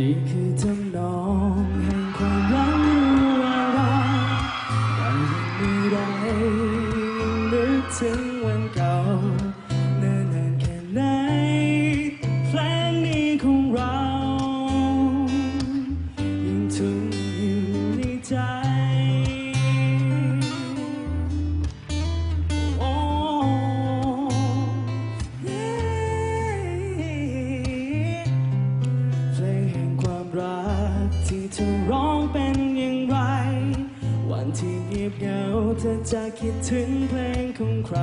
นี่คือจำนองแห่งความรักว่าเราแต่ยังไม่ได้นึกถึงวันเก่า เธอจะคิดถึงเพลงของใคร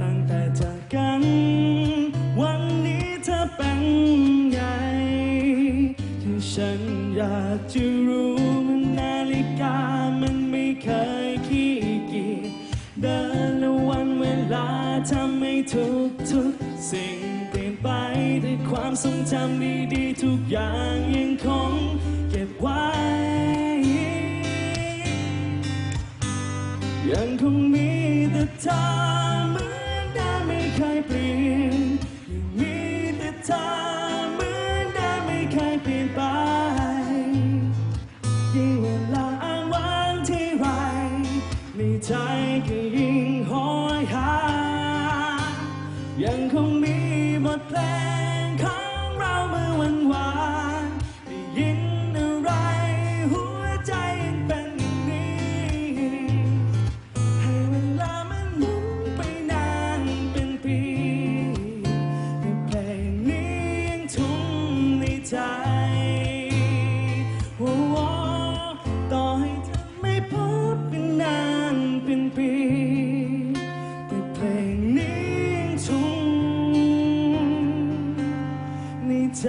ตั้งแต่จากกัน วันนี้เธอเป็นไงที่ฉันอยากจะรู้มันนาฬิกามันไม่เคยขี้เกียจเดินและวันเวลาทำให้ทุกทุกๆสิ่งเปลี่ยนไปด้วยความทรงจำดีๆทุกอย่างยังคงเก็บไว้ ยังคงมีแต่เธอเหมือนเดิมไม่เคยเปลี่ยนยังมีแต่เธอเหมือนเดิมไม่เคยเปลี่ยนไปยิ่งเวลาอ้างว้างที่ไรในใจก็ยิ่งหอยหายังคงมีบทเพลง ในใจโอ้โหต่อให้เธอไม่พบเป็นนานเป็นปี แต่เพลงนี้ยังทุ่งในใจ